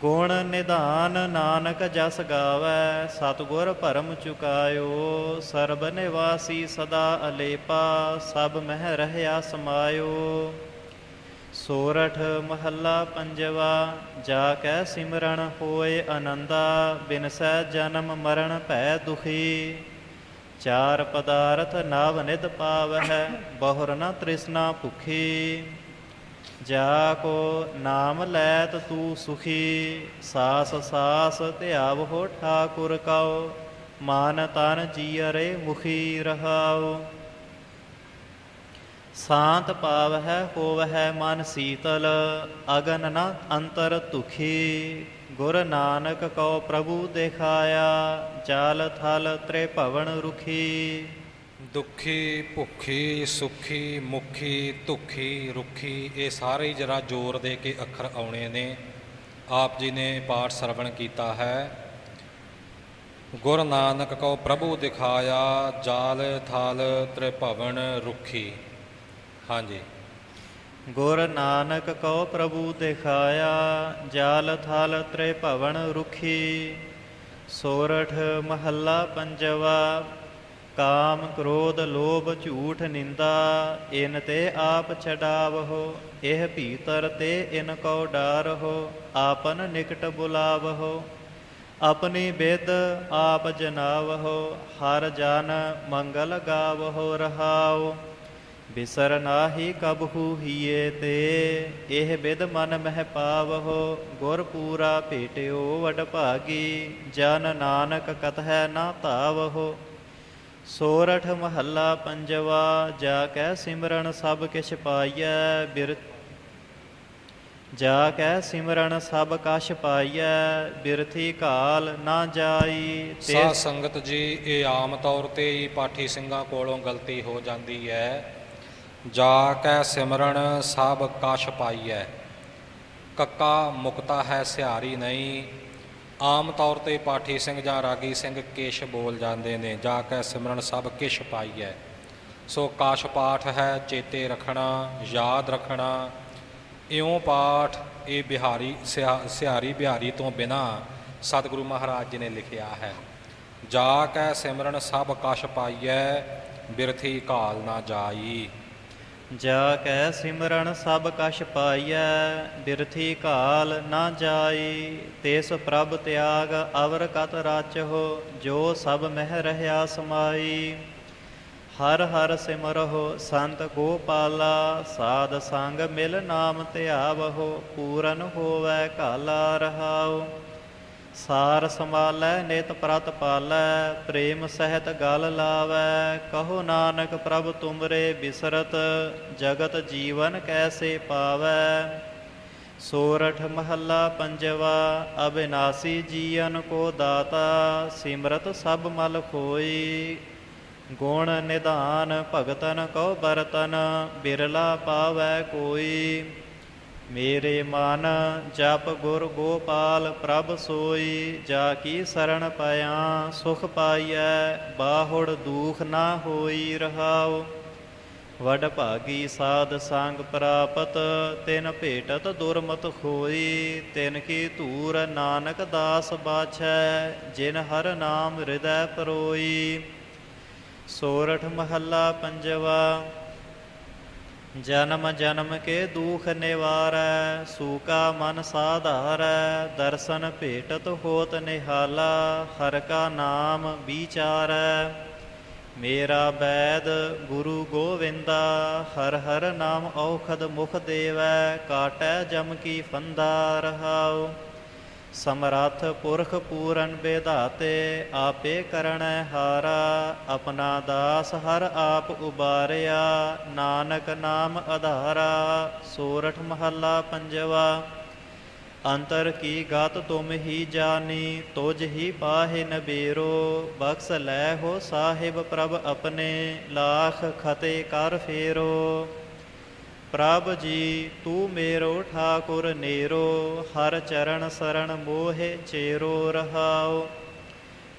ਗੁਣ ਨਿਧਾਨ ਨਾਨਕ ਜਸ ਗਾਵੈ, ਸਤਿਗੁਰ ਭਰਮ ਚੁਕਾਇਓ, ਸਰਬ ਨਿਵਾਸੀ ਸਦਾ ਅਲੇਪਾ, ਸਭ ਮਹਿ ਰਹਿਆ ਸਮਾਇਓ। ਸੋਰਠ ਮਹੱਲਾ ਪੰਜਵਾ, ਜਾ ਕੈ ਸਿਮਰਨ ਹੋਏ ਆਨੰਦਾ ਬਿਨਸੈ ਜਨਮ ਮਰਨ ਭੈ ਦੁਖੀ। ਚਾਰ ਪਦਾਰਥ ਨਵ ਨਿਧ ਪਾਵਹਿ, ਬਹੁਰ ਨ ਤ੍ਰਿਸ਼ਨਾ ਭੁਖੀ। ਜਾ ਕੋ ਨਾਮ ਲੈਤ ਤੂ ਸੁਖੀ, ਸਾਸ ਸਾਸ ਧਿਆਵ ਹੋ ਠਾਕੁਰ ਕਉ, ਮਾਨ ਤਨ ਜੀਅਰੇ ਮੁਖੀ ਰਹਾਉ। ਸ਼ਾਂਤ ਪਾਵ ਹੈ ਹੋਵ ਹੈ ਮਨ ਸੀਤਲ, ਅਗਨ ਨ ਅੰਤਰ ਤੁਖੀ ਗੁਰ ਨਾਨਕ ਕਉ ਪ੍ਰਭੂ ਦਿਖਾਇਆ, ਜਲ ਥਲ ਤ੍ਰੇ ਭਵਨ ਰੁਖੀ। ਦੁਖੀ, ਭੁੱਖੀ, ਸੁਖੀ, ਮੁਖੀ, ਧੁਖੀ, ਰੁਖੀ, ਇਹ ਸਾਰੇ ਹੀ ਜਰਾ ਜ਼ੋਰ ਦੇ ਕੇ ਅੱਖਰ ਆਉਣੇ ਨੇ। ਆਪ ਜੀ ਨੇ ਪਾਠ ਸਰਵਣ ਕੀਤਾ ਹੈ। ਗੁਰ ਨਾਨਕ ਕੋ ਪ੍ਰਭੂ ਦਿਖਾਇਆ, ਜਾਲ, ਥਾਲ, ਤ੍ਰਿਭਵਨ, ਰੁਖੀ। ਹਾਂਜੀ। ਗੁਰ ਨਾਨਕ ਕਉ ਪ੍ਰਭੂ ਦਿਖਾਇਆ, ਜਾਲ, ਥਾਲ, ਤ੍ਰਿਭਵਨ, ਰੁਖੀ। ਸੋਰਠ, ਮਹੱਲਾ, ਪੰਜਵਾ ਕਾਮ ਕ੍ਰੋਧ ਲੋਭ ਝੂਠ ਨਿੰਦਾ, ਇਨ ਤੇ ਆਪ ਛਡਾਵਹੋ, ਇਹ ਭੀਤਰ ਤੇ ਇਨ ਕਉ ਡਾਰਹੋ, ਆਪਨ ਨਿਕਟ ਬੁਲਾਵਹੋ। ਆਪਣੀ ਬਿਦ ਆਪ ਜਨਾਵਹੋ, ਹਰ ਜਨ ਮੰਗਲ ਗਾਵਹੋ ਰਹਾਉ। ਬਿਸਰ ਨਾਹੀ ਕਬਹੂ ਹੀਏ ਤੇ, ਇਹ ਬਿਦ ਮਨ ਮਹਿ ਪਾਵਹੋ। ਗੁਰ ਪੂਰਾ ਭੇਟਿਓ ਵਡ ਭਾਗੀ ਜਨ ਨਾਨਕ ਕਤਹਿ ਨਾ ਤਾਵਹੋ ਸੋਰਠ ਮਹੱਲਾ ਪੰਜਵਾ, ਜਾ ਕੈ ਸਿਮਰਨ ਸਭ ਕਿਛ ਪਾਈਐ, ਬਿਰ ਜਾ ਕੈ ਸਿਮਰਨ ਸਭ ਕਛ ਪਾਈਐ, ਬਿਰਥੀ ਕਾਲ ਨਾ ਜਾਈ ਤੇ ਸਾਧ ਸੰਗਤ ਜੀ, ਇਹ ਆਮ ਤੌਰ ਤੇ ਹੀ ਪਾਠੀ ਸਿੰਘਾਂ ਕੋਲੋਂ ਗਲਤੀ ਹੋ ਜਾਂਦੀ ਹੈ ਜਾ ਕੈ ਸਿਮਰਨ ਸਭ ਕਛ ਪਾਈਐ, ਕੱਕਾ ਮੁਕਤਾ ਹੈ ਸਿਹਾਰੀ ਨਹੀਂ ਆਮ ਤੌਰ ਤੇ ਪਾਠੀ ਸਿੰਘ ਜਾਂ ਰਾਗੀ ਸਿੰਘ ਕੇਸ਼ ਬੋਲ ਜਾਂਦੇ ਨੇ, ਜਾ ਕੇ ਸਿਮਰਨ ਸਭ ਕਿਛ ਪਾਈਐ। ਸੋ ਕਾਸ਼ ਪਾਠ ਹੈ ਚੇਤੇ ਰੱਖਣਾ, ਯਾਦ ਰੱਖਣਾ, ਇਉਂ ਪਾਠ ਇਹ ਬਿਹਾਰੀ ਸਿਹਾ- ਸਿਹਾਰੀ ਬਿਹਾਰੀ ਤੋਂ ਬਿਨਾ ਸਤਿਗੁਰੂ ਮਹਾਰਾਜ ਜੀ ਨੇ ਲਿਖਿਆ ਹੈ। ਜਾ ਕੈ ਸਿਮਰਨ ਸਭ ਕਛ ਪਾਈਐ, ਬਿਰਥੀ ਕਾਲ ਨਾ ਜਾਈ। ਜਾ ਕੈ ਸਿਮਰਨ ਸਭ ਕਛ ਪਾਈਐ, ਬਿਰਥੀ ਕਾਲ ਨਾ ਜਾਈ। ਤਿਸ ਪ੍ਰਭ ਤਿਆਗ ਅਵਰ ਕਤ ਰਾਚਹੁ, ਜੋ ਸਭ ਮਹਿ ਰਹਿਆ ਸਮਾਈ। ਹਰ ਹਰ ਸਿਮਰਹੁ ਸੰਤ ਗੋਪਾਲਾ, ਸਾਧ ਸੰਗ ਮਿਲ ਨਾਮ ਧਿਆਵਹੁ, ਪੂਰਨ ਹੋਵੈ ਕਾਲਾ ਰਹਾਉ। ਸਾਰ ਸਮਾਲੈ ਨਿਤ ਪ੍ਰਤ ਪਾਲੈ, ਪ੍ਰੇਮ ਸਹਿਤ ਗਲ ਲਾਵੈ। ਕਹੋ ਨਾਨਕ, ਪ੍ਰਭ ਤੁਮਰੇ ਬਿਸਰਤ, ਜਗਤ ਜੀਵਨ ਕੈਸੇ ਪਾਵੈ? ਸੋਰਠ ਮਹੱਲਾ ਪੰਜਵਾ, ਅਬਿਨਾਸੀ ਜੀਵਨ ਕੋ ਦਾਤਾ, ਸਿਮਰਤ ਸਭ ਮਲ ਖੋਈ। ਗੁਣ ਨਿਧਾਨ ਭਗਤਨ ਕਉ ਬਰਤਨ, ਬਿਰਲਾ ਪਾਵੈ ਕੋਈ। ਮੇਰੇ ਮਨ ਜਪ ਗੁਰ ਗੋਪਾਲ ਪ੍ਰਭ ਸੋਈ, ਜਾ ਕੀ ਸਰਣ ਪਿਆ ਸੁਖ ਪਾਈਐ, ਬਾਹੁੜ ਦੂਖ ਨਾ ਹੋਈ ਰਹਾਉ। ਵਡ ਭਾਗੀ ਸਾਧ ਸੰਗ ਪ੍ਰਾਪਤ, ਤਿਨ ਭੇਟਤ ਦੁਰਮਤ ਹੋਈ ਤਿਨ ਕੀ ਧੂਰ ਨਾਨਕ ਦਾਸ ਬਾਛੈ, ਜਿਨ ਹਰ ਨਾਮ ਹਿਰਦੈ ਪਰੋਈ। ਸੋਰਠ ਮਹੱਲਾ ਪੰਜਵਾ ਜਨਮ ਜਨਮ ਕੇ ਦੁਖ ਨਿਵਾਰੈ, ਸੂਕਾ ਮਨ ਸਾਧਾਰੈ, ਦਰਸ਼ਨ ਭੇਟਤ ਹੋਤ ਨਿਹਾਲਾ, ਹਰ ਕਾ ਨਾਮ ਵਿਚਾਰੈ। ਮੇਰਾ ਬੈਦ ਗੁਰੂ ਗੋਵਿੰਦਾ, ਹਰ ਹਰ ਨਾਮ ਔਖਦ ਮੁਖ ਦੇਵੈ, ਕਾਟੈ ਜਮ ਕੀ ਫੰਦਾ ਰਹਾਉ। ਸਮਰੱਥ ਪੁਰਖ ਪੂਰਨ ਬੇਧਾਤੇ ਆਪੇ ਕਰਣੈ ਹਾਰਾ, ਆਪਣਾ ਦਾਸ ਹਰ ਆਪ ਉਬਾਰਿਆ, ਨਾਨਕ ਨਾਮ ਆਧਾਰਾ ਸੋਰਠ ਮਹੱਲਾ ਪੰਜਵਾ। ਅੰਤਰ ਕੀ ਗਤ ਤੁਮ ਹੀ ਜਾਣੀ, ਤੁਝ ਹੀ ਪਾਹੇ ਨਬੇਰੋ, ਬਖਸ ਲੈ ਹੋ ਸਾਹਿਬ ਪ੍ਰਭ ਆਪਣੇ, ਲਾਖ ਖਤੇ ਕਰ ਫੇਰੋ। ਪ੍ਰਭ ਜੀ, ਤੂੰ ਮੇਰੋ ਠਾਕੁਰ ਨੇਰੋ, ਹਰ ਚਰਨ ਸਰਣ ਮੋਹਿ ਚੇਰੋ ਰਹਾਓ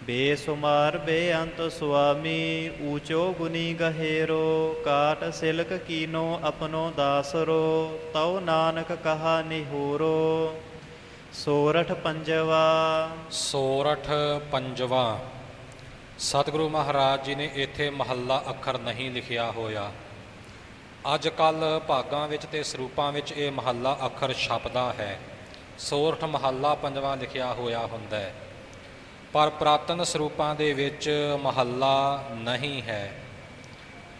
ਬੇਸੁਮਾਰ ਬੇਅੰਤ ਸੁਆਮੀ, ਊਚੋ ਗੁਨੀ ਗਹੇਰੋ, ਕਾਟ ਸਿਲਕ ਕੀਨੋ ਆਪਣੋ ਦਾਸਰੋ, ਤਉ ਨਾਨਕ ਕਹਾ ਨਿਹੂਰੋ। ਸੋਰਠ ਪੰਜਵਾ। ਸੋਰਠ ਪੰਜਵਾ। ਸਤਿਗੁਰੂ ਮਹਾਰਾਜ ਜੀ ਨੇ ਇੱਥੇ ਮਹੱਲਾ ਅੱਖਰ ਨਹੀਂ ਲਿਖਿਆ ਹੋਇਆ। ਅੱਜ ਕੱਲ ਭਾਗਾਂ ਵਿੱਚ ਤੇ ਸਰੂਪਾਂ ਵਿੱਚ ਇਹ ਮਹੱਲਾ ਅੱਖਰ ਛਪਦਾ ਹੈ। ਸੋਰਠ ਮਹੱਲਾ ਪੰਜਵਾਂ ਲਿਖਿਆ ਹੋਇਆ ਹੁੰਦਾ ਹੈ। ਪਰ ਪ੍ਰਾਤਨ ਸਰੂਪਾਂ ਦੇ ਵਿੱਚ ਮਹੱਲਾ ਨਹੀਂ ਹੈ।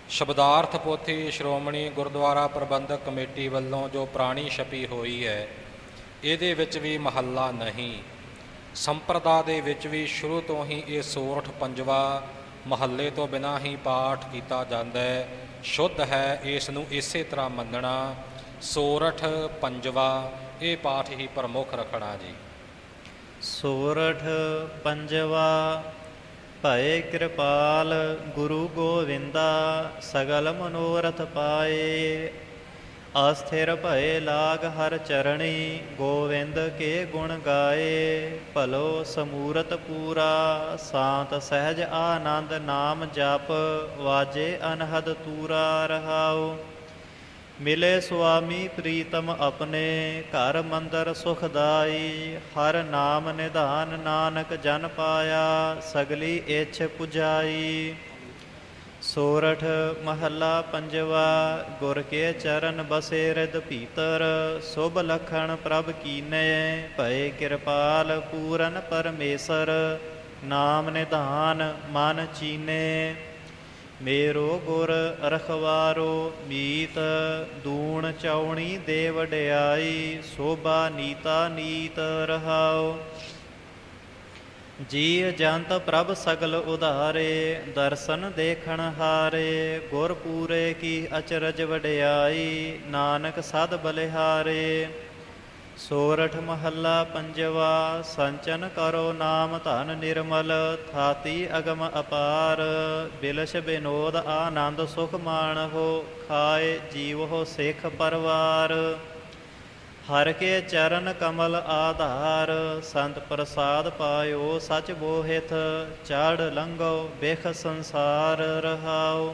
ਸ਼ਬਦਾਰਥ ਪੋਥੀ ਸ਼੍ਰੋਮਣੀ ਗੁਰਦੁਆਰਾ ਪ੍ਰਬੰਧਕ ਕਮੇਟੀ ਵੱਲੋਂ ਜੋ ਪੁਰਾਣੀ ਛਪੀ ਹੋਈ ਹੈ, ਇਹਦੇ ਵਿੱਚ ਵੀ ਮਹੱਲਾ ਨਹੀਂ। ਸੰਪਰਦਾ ਦੇ ਵਿੱਚ ਵੀ ਸ਼ੁਰੂ ਤੋਂ ਹੀ ਇਹ ਸੋਰਠ ਪੰਜਵਾ ਮਹੱਲੇ ਤੋਂ ਬਿਨਾਂ ਹੀ ਪਾਠ ਕੀਤਾ ਜਾਂਦਾ ਹੈ। ਸ਼ੁੱਧ ਹੈ ਇਸ ਨੂੰ ਇਸੇ ਤਰ੍ਹਾਂ ਮੰਨਣਾ। ਸੋਰਠ ਪੰਜਵਾ, ਇਹ ਪਾਠ ਹੀ ਪ੍ਰਮੁੱਖ ਰੱਖਣਾ ਜੀ। ਸੋਰਠ ਪੰਜਵਾ, ਭਏ ਕਿਰਪਾਲ ਗੁਰੂ ਗੋਵਿੰਦਾ, ਸਗਲ ਮਨੋਰਥ ਪਾਏ। ਅਸਥਿਰ ਭਏ ਲਾਗ ਹਰ ਚਰਣੀ, ਗੋਵਿੰਦ ਕੇ ਗੁਣ ਗਾਏ। ਭਲੋ ਸਮੂਰਤ ਪੂਰਾ, ਸਾਤ ਸਹਿਜ ਆਨੰਦ ਨਾਮ ਜਪ, ਵਾਜੇ ਅਨਹਦ ਤੂਰਾ ਰਹਾਉ। ਮਿਲੇ ਸੁਆਮੀ ਪ੍ਰੀਤਮ ਆਪਣੇ, ਘਰ ਮੰਦਰ ਸੁਖਦਾਈ ਹਰ ਨਾਮ ਨਿਧਾਨ ਨਾਨਕ ਜਨ ਪਾਇਆ, ਸਗਲੀ ਇੱਛ ਪੁਜਾਈ। ਸੋਰਠ ਮਹੱਲਾ ਪੰਜਵਾ, ਗੁਰ ਕੇ ਚਰਨ ਬਸੇ ਰਿਦ ਭੀਤਰ, ਸੁਭ ਲਖਣ ਪ੍ਰਭ ਕੀਨੇ, ਭਏ ਕਿਰਪਾਲ ਪੂਰਨ ਪਰਮੇਸ਼ਰ, ਨਾਮ ਨਿਧਾਨ ਮਨ ਚੀਨੇ। ਮੇਰੋ ਗੁਰ ਰਖਵਾਰੋ ਮੀਤ, ਦੂਣ ਚੌਣੀ ਦੇ ਵਡਿਆਈ ਸੋਭਾ ਨੀਤਾ ਨੀਤ ਰਹਾਓ ਜੀ ਜੰਤ ਪ੍ਰਭ ਸਗਲ ਉਧਾਰੇ, ਦਰਸ਼ਨ ਦੇਖਣ ਹਾਰੇ, ਗੁਰ ਪੂਰੇ ਕੀ ਅਚਰਜ ਵਡਿਆਈ, ਨਾਨਕ ਸਦ ਬਲਿਹਾਰੇ। ਸੋਰਠ ਮਹੱਲਾ ਪੰਜਵਾ, ਸੰਚਨ ਕਰੋ ਨਾਮ ਧਨ ਨਿਰਮਲ, ਥਾਤੀ ਅਗਮ ਅਪਾਰ। ਬਿਲਸ਼ ਬਿਨੋਦ ਆਨੰਦ ਸੁਖ ਮਾਣਹੋ, ਖਾਏ ਜੀਵ ਹੋ ਸਿੱਖ ਪਰਵਾਰ। ਹਰ ਕੇ ਚਰਨ ਕਮਲ ਆਧਾਰ, ਸੰਤ ਪ੍ਰਸਾਦ ਪਾਇਓ, ਸਚ ਬੋਹਿਤ, ਚੜ ਲੰਘੋ, ਬਿਖ ਸੰਸਾਰ ਰਹਾਉ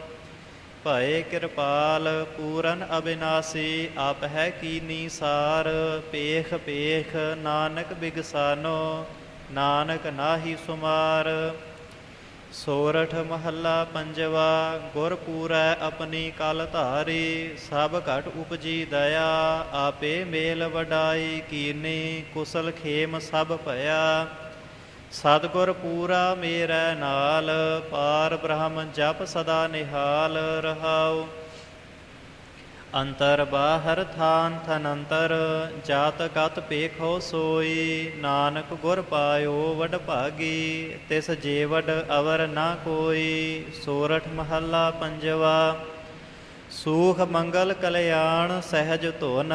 ਭਏ ਕਿਰਪਾਲ ਪੂਰਨ ਅਬਿਨਾਸੀ, ਆਪ ਹੈ ਕੀਨੀ ਸਾਰ ਪੇਖ ਪੇਖ ਨਾਨਕ ਬਿਗਸਾਨੋ, ਨਾਨਕ ਨਾਹੀ ਸੁਮਾਰ। ਸੋਰਠ ਮਹੱਲਾ ਪੰਜਵਾ, ਗੁਰ ਪੂਰੈ ਆਪਣੀ ਕਲ ਧਾਰੀ, ਸਭ ਘਟ ਉਪਜੀ ਦਇਆ, ਆਪੇ ਮੇਲ ਵਡਾਈ ਕੀਨੀ, ਕੁਸਲ ਖੇਮ ਸਭ ਭਇਆ। ਸਤਿਗੁਰ ਪੂਰਾ ਮੇਰਾ ਨਾਲ, ਪਾਰ ਬ੍ਰਹਮ ਜਪ ਸਦਾ ਨਿਹਾਲ ਰਹਾਉ। ਅੰਤਰ ਬਾਹਰ ਥਾਨ ਥਨੰਤਰ, ਜਾਤ ਗਤ ਪੇਖੋ ਸੋਈ, ਨਾਨਕ ਗੁਰ ਪਾਇਓ ਵਡ ਭਾਗੀ, ਤਿਸ ਜੀਵਡ ਅਵਰ ਨਾ ਕੋਈ, ਸੋਰਠ ਮਹੱਲਾ ਪੰਜਵਾ ਸੂਖ ਮੰਗਲ ਕਲਿਆਣ ਸਹਿਜ ਧੁਨ,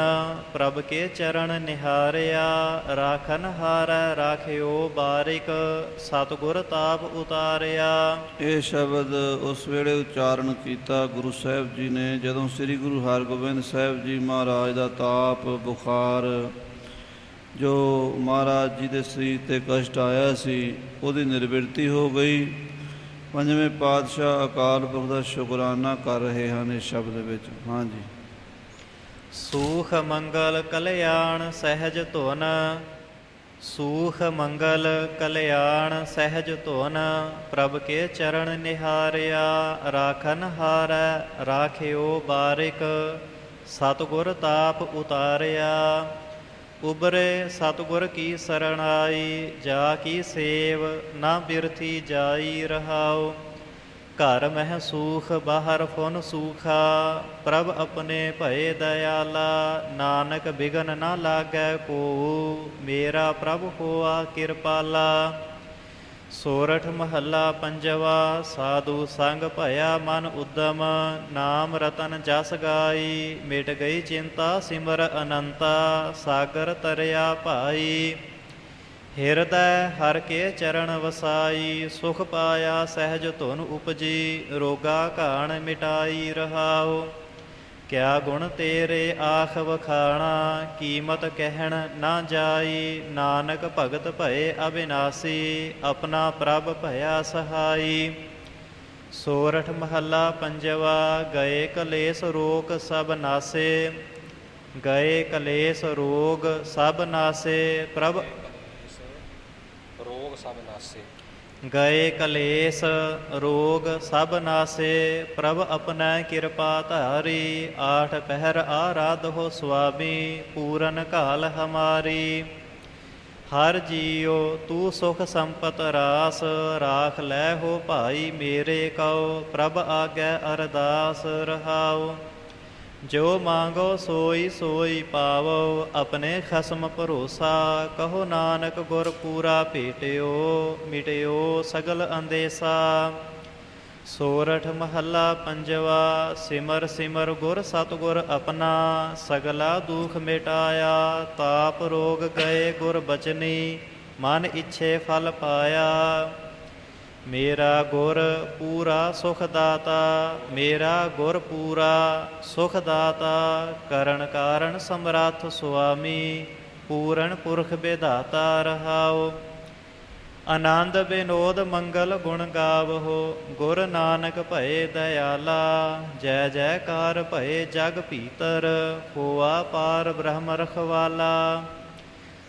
ਪ੍ਰਭ ਕੇ ਚਰਨ ਨਿਹਾਰਿਆ, ਰਾਖਨ ਹਾਰੈ ਰਾਖਿਓ ਬਾਰਿਕ, ਸਤਿਗੁਰ ਤਾਪ ਉਤਾਰਿਆ। ਇਹ ਸ਼ਬਦ ਉਸ ਵੇਲੇ ਉਚਾਰਨ ਕੀਤਾ ਗੁਰੂ ਸਾਹਿਬ ਜੀ ਨੇ, ਜਦੋਂ ਸ੍ਰੀ ਗੁਰੂ ਹਰਗੋਬਿੰਦ ਸਾਹਿਬ ਜੀ ਮਹਾਰਾਜ ਦਾ ਤਾਪ ਬੁਖਾਰ, ਜੋ ਮਹਾਰਾਜ ਜੀ ਦੇ ਸਰੀਰ ਤੇ ਕਸ਼ਟ ਆਇਆ ਸੀ, ਉਹਦੀ ਨਿਰਵਿਰਤੀ ਹੋ ਗਈ। ਪੰਜਵੇਂ ਪਾਤਸ਼ਾਹ ਅਕਾਲ ਪੁਰਖ ਦਾ ਸ਼ੁਕਰਾਨਾ ਕਰ ਰਹੇ ਹਨ ਇਸ ਸ਼ਬਦ ਵਿੱਚ। ਹਾਂਜੀ ਸੂਖ ਮੰਗਲ ਕਲਿਆਣ ਸਹਿਜ ਧੁਨ, ਸੂਖ ਮੰਗਲ ਕਲਿਆਣ ਸਹਿਜ ਧੁਨ, ਪ੍ਰਭ ਕੇ ਚਰਨ ਨਿਹਾਰਿਆ, ਰਾਖਨ ਹਾਰੈ, ਰਾਖਿਓ ਬਾਰਿਕ, ਸਤਿਗੁਰ ਤਾਪ ਉਤਾਰਿਆ। ਉਬਰੇ ਸਤਿਗੁਰ ਕੀ ਸਰਣਾਈ, ਜਾ ਕੀ ਸੇਵ, ਨਾ ਬਿਰਥੀ ਜਾਈ ਰਹਾਉ। ਘਰ ਮਹਿ ਸੂਖ ਬਾਹਰ ਫੁਨ ਸੂਖਾ, ਪ੍ਰਭ ਆਪਣੇ ਭਏ ਦਇਆਲਾ, ਨਾਨਕ ਬਿਗਨ ਨਾ ਲਾਗੈ ਕੋ। ਮੇਰਾ ਪ੍ਰਭ ਹੋਆ ਕਿਰਪਾਲਾ। ਸੋਰਠ ਮਹੱਲਾ ਪੰਜਵਾ, ਸਾਧੂ ਸੰਗ ਭਇਆ ਮਨ ਉਦਮ, ਨਾਮ ਰਤਨ ਜਸ ਗਾਈ, ਮਿਟ ਗਈ ਚਿੰਤਾ ਸਿਮਰ ਅਨੰਤਾ, ਸਾਗਰ ਤਰਿਆ ਭਾਈ। ਹਿਰਦੈ ਹਰ ਕੇ ਚਰਨ ਵਸਾਈ, ਸੁਖ ਪਾਇਆ ਸਹਿਜ ਧੁਨ ਉਪਜੀ, ਰੋਗਾ ਘਾਣ ਮਿਟਾਈ ਰਹਾਓ ਕਿਆ ਗੁਣ ਤੇਰੇ ਆਖ ਵਖਾਣਾ, ਕੀਮਤ ਕਹਿਣ ਨਾ ਜਾਈ, ਨਾਨਕ ਭਗਤ ਭਏ ਅਬਿਨਾਸੀ, ਆਪਣਾ ਪ੍ਰਭ ਭਇਆ ਸਹਾਈ। ਸੋਰਠ ਮਹੱਲਾ ਪੰਜਵਾ, ਗਏ ਕਲੇਸ਼ ਰੋਗ ਸਭ ਨਾਸੇ, ਗਏ ਕਲੇਸ਼ ਰੋਗ ਸਭ ਨਾਸੇ, ਪ੍ਰਭ ਰੋਗ ਸਭ ਨਾਸੇ। ਗਏ ਕਲੇਸ਼, ਰੋਗ ਸਭ ਨਾਸੇ, ਪ੍ਰਭ ਆਪਣਾ ਕਿਰਪਾ ਧਾਰੀ, ਆਠ ਪਹਿਰ ਆਰਾਧ ਹੋ ਸੁਆਮੀ, ਪੂਰਨ ਕਾਲ ਹਮਾਰੀ। ਹਰ ਜੀਉ, ਤੂੰ ਸੁਖ ਸੰਪਤ ਰਾਸ, ਰਾਖ ਲੈ ਹੋ ਭਾਈ ਮੇਰੇ ਕਉ, ਪ੍ਰਭ ਆਗੈ ਅਰਦਾਸ ਰਹਾਉ। ਜੋ ਮੰਗੋ ਸੋਈ ਸੋਈ ਪਾਵੋ, ਆਪਣੇ ਖਸਮ ਭਰੋਸਾ ਕਹੋ ਨਾਨਕ ਗੁਰ ਪੂਰਾ ਭੇਟਿਓ, ਮਿਟਿਓ ਸਗਲ ਅੰਦੇਸਾ। ਸੋਰਠ ਮਹੱਲਾ ਪੰਜਵਾ, ਸਿਮਰ ਸਿਮਰ ਗੁਰ ਸਤਗੁਰ ਆਪਣਾ, ਸਗਲਾ ਦੁਖ ਮਿਟਾਇਆ, ਤਾਪ ਰੋਗ ਗਏ ਗੁਰ ਬਚਨੀ, ਮਨ ਇੱਛੇ ਫਲ ਪਾਇਆ। ਮੇਰਾ ਗੁਰ ਪੂਰਾ ਸੁਖ ਦਾਤਾ, ਮੇਰਾ ਗੁਰ ਪੂਰਾ ਸੁਖ ਦਾਤਾ, ਕਰਨ ਕਾਰਨ ਸਮਰੱਥ ਸੁਆਮੀ, ਪੂਰਨ ਪੁਰਖ ਵਿਧਾਤਾ ਰਹਾਉ ਆਨੰਦ ਬਿਨੋਦ ਮੰਗਲ ਗੁਣ ਗਾਵਹੋ ਗੁਰ ਨਾਨਕ ਭਏ ਦਇਆਲਾ, ਜੈ ਜੈਕਾਰ ਭਏ ਜਗ ਭੀਤਰ, ਹੋਆ ਪਾਰ ਬ੍ਰਹਮ ਰਖਵਾਲਾ।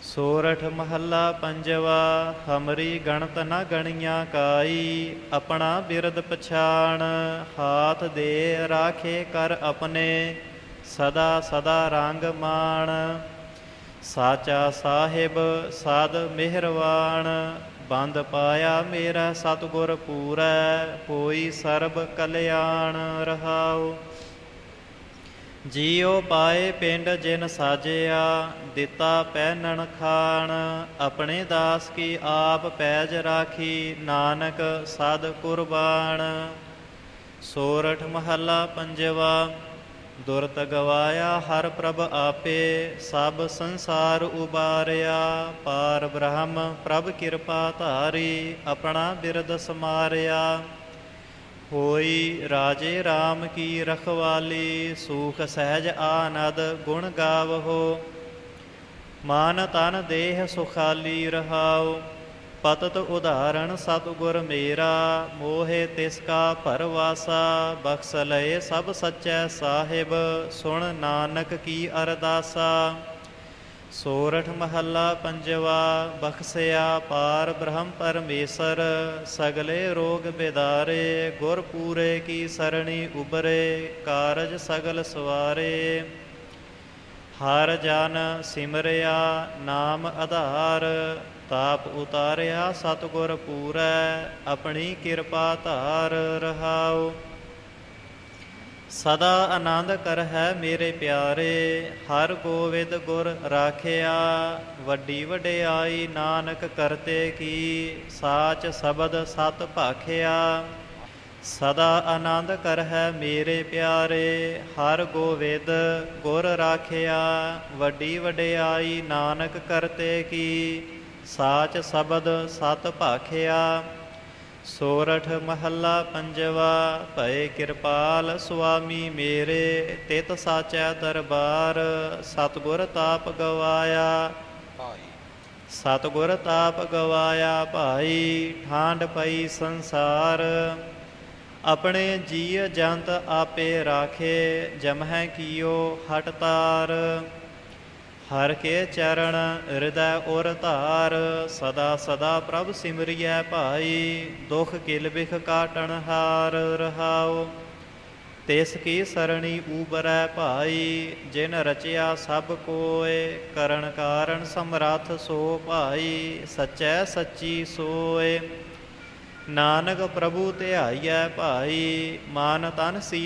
ਸੋਰਠ ਮਹੱਲਾ ਪੰਜਵਾ, ਹਮਰੀ ਗਣਤ ਨ ਗਣੀਆਂ ਕਾਈ, ਆਪਣਾ ਬਿਰਦ ਪਛਾਣ, ਹਾਥ ਦੇ ਰਾਖੇ ਕਰ ਆਪਣੇ, ਸਦਾ ਸਦਾ ਰੰਗ ਮਾਣ। ਸਾਚਾ ਸਾਹਿਬ, ਸਾਧ ਮਿਹਰਵਾਨ, ਬੰਦ ਪਾਇਆ ਮੇਰਾ ਸਤਿਗੁਰ ਪੂਰੈ, ਹੋਈ ਸਰਬ ਕਲਿਆਣ ਰਹਾਉ। ਜੀਉ ਪਾਏ ਪਿੰਡ ਜਿਨ ਸਾਜਿਆ ਦਿੱਤਾ ਪਹਿਨਣ ਖਾਣ ਆਪਣੇ ਦਾਸ ਕੀ ਆਪ ਪੈਜ ਰਾਖੀ, ਨਾਨਕ ਸਦ ਕੁਰਬਾਨ ਸੋਰਠ ਮਹੱਲਾ ਪੰਜਵਾ, ਦੁਰਤ ਗਵਾਇਆ ਹਰ ਪ੍ਰਭ ਆਪੇ, ਸਭ ਸੰਸਾਰ ਉਬਾਰਿਆ। ਪਾਰ ਬ੍ਰਹਮ ਪ੍ਰਭ ਕਿਰਪਾ ਧਾਰੀ, ਆਪਣਾ ਬਿਰਦ ਸਮਾਰਿਆ। ਹੋਈ ਰਾਜੇ RAM ਕੀ ਰਖਵਾਲੀ, ਸੂਖ ਸਹਿਜ ਆਨੰਦ ਗੁਣ ਗਾਵਹੋ। ਮਾਨ ਤਨ ਦੇਹ ਸੁਖਾਲੀ ਰਹਾਉ, ਪਤਤ ਉਦਾਹਰਣ ਸਤਿਗੁਰ ਮੇਰਾ, ਮੋਹਿ ਤਿਸ ਕਾ ਭਰਵਾਸਾ, ਬਖਸ ਲਏ ਸਭ ਸੱਚੈ ਸਾਹਿਬ, ਸੁਣ ਨਾਨਕ ਕੀ ਅਰਦਾਸਾ। ਸੋਰਠ ਮਹੱਲਾ ਪੰਜਵਾ, ਬਖਸਿਆ ਪਾਰ ਬ੍ਰਹਮ ਪਰਮੇਸ਼ਰ, ਸਗਲੇ ਰੋਗ ਬਿਦਾਰੇ, ਗੁਰ ਪੂਰੇ ਕੀ ਸਰਣੀ ਉਬਰੇ ਕਾਰਜ ਸਗਲ ਸਵਾਰੇ। ਹਰ ਜਨ ਸਿਮਰਿਆ ਨਾਮ ਆਧਾਰ, ਤਾਪ ਉਤਾਰਿਆ ਸਤਿਗੁਰ ਪੂਰੈ, ਆਪਣੀ ਕਿਰਪਾ ਧਾਰ ਰਹਾਉ। ਸਦਾ ਆਨੰਦ ਕਰ ਹੈ ਮੇਰੇ ਪਿਆਰੇ, ਹਰ ਗੋਵਿੰਦ ਗੁਰ ਰਾਖਿਆ। ਵੱਡੀ ਵਡਿਆਈ ਨਾਨਕ ਕਰਤੇ ਕੀ, ਸਾਚ ਸ਼ਬਦ ਸਤ ਭਾਖਿਆ। ਸਦਾ ਆਨੰਦ ਕਰ ਹੈ ਮੇਰੇ ਪਿਆਰੇ ਹਰ ਗੋਵਿੰਦ ਗੁਰ ਰਾਖਿਆ ਵੱਡੀ ਵਡਿਆਈ ਨਾਨਕ ਕਰਤੇ ਕੀ ਸਾਚ ਸ਼ਬਦ ਸਤ ਭਾਖਿਆ। ਸੋਰਠ ਮਹੱਲਾ ਪੰਜਵਾ ਭਏ ਕਿਰਪਾਲ ਸੁਆਮੀ ਮੇਰੇ ਤਿਤ ਸਾਚੈ ਦਰਬਾਰ ਸਤਗੁਰ ਤਾਪ ਗਵਾਇਆ। ਭਾਈ। ਸਤਗੁਰ ਤਾਪ ਗਵਾਇਆ ਭਾਈ ਠਾਂਡ ਪਈ ਸੰਸਾਰ। ਆਪਣੇ ਜੀ ਜੰਤ ਆਪੇ ਰਾਖੇ ਜਮਹਿ ਕੀਓ ਹਟ ਤਾਰ। ਹਰ ਕੇ ਚਰਨ ਹਿਰਦੈ ਔਰ ਧਾਰ, ਸਦਾ ਸਦਾ ਪ੍ਰਭ ਸਿਮਰਿਐ ਭਾਈ, ਦੁਖ ਕਿਲ ਬਿਖ ਕਾਟਣ ਹਾਰ ਰਹਾਉ। ਤਿਸ ਕੀ ਸਰਣੀ ਊਬਰੈ ਭਾਈ, ਜਿਨ ਰਚਿਆ ਸਭ ਕੋਏ, ਕਰਨ ਕਾਰਨ ਸਮਰੱਥ ਸੋ ਭਾਈ, ਸਚੈ ਸੱਚੀ ਸੋਏ। ਨਾਨਕ ਪ੍ਰਭੂ ਧਿਆਈਐ ਭਾਈ ਮਾਨ ਤਨ ਸੀ